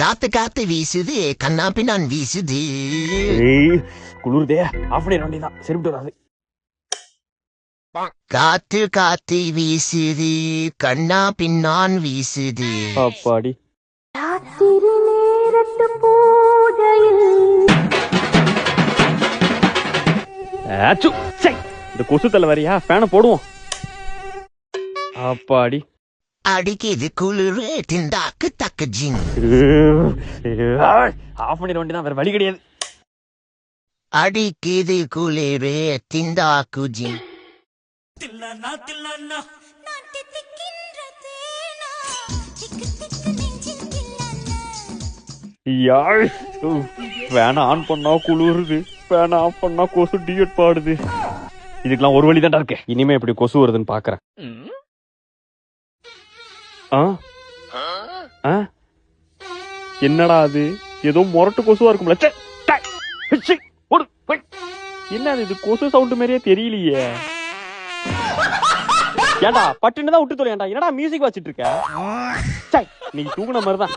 காத்து காத்து வீசுது கண்ணா பின்னான் வீசுது குளிருதே. ஆஃப் வேண்டியதான் சரிவிட்டு வராது. காத்து காத்து வீசுது கண்ணா பின்னான் வீசுது. அப்பாடி. ராத்திரி நேரத்து பூஜையில். ஆச்சு சை இந்த கொசு தலை வரியா? ஃபேனை போடுவோம். அப்பாடி. அடிக்குது குளிரு திண்டாக்கு தக்க ஜிங். ஆஃப் பண்ணிட வேண்டியதான் வேற வழி கிடையாது. அடிக்குது குளிரு திண்டாக்கு ஜிங். நான் தித்திக்கின்ற தேனா திக்கு திக்கு நெஞ்சில் தில்லானா யாழ் ஃபேனை ஆன் பண்ணா குளிருது ஃபேனை ஆஃப் பண்ணா கொசு டிஎட் பாடுது. இதுக்கெல்லாம் ஒரு வழி தான்டா இருக்கு. இனிமே எப்படி கொசு வருதுன்னு பாக்குறேன். ஆ? ஆ? என்னடா அது? ஏதோ முரட்டு கொசுவா இருக்கும்ல. என்ன இது? கொசு சவுண்ட் மாதிரியே தெரியலையே. ஏண்டா பட்டுன்னு தான் விட்டு தொலையாண்டா என்னடா மியூசிக் வச்சிட்டு இருக்க? சை, நீ தூங்குன மாதிரி தான்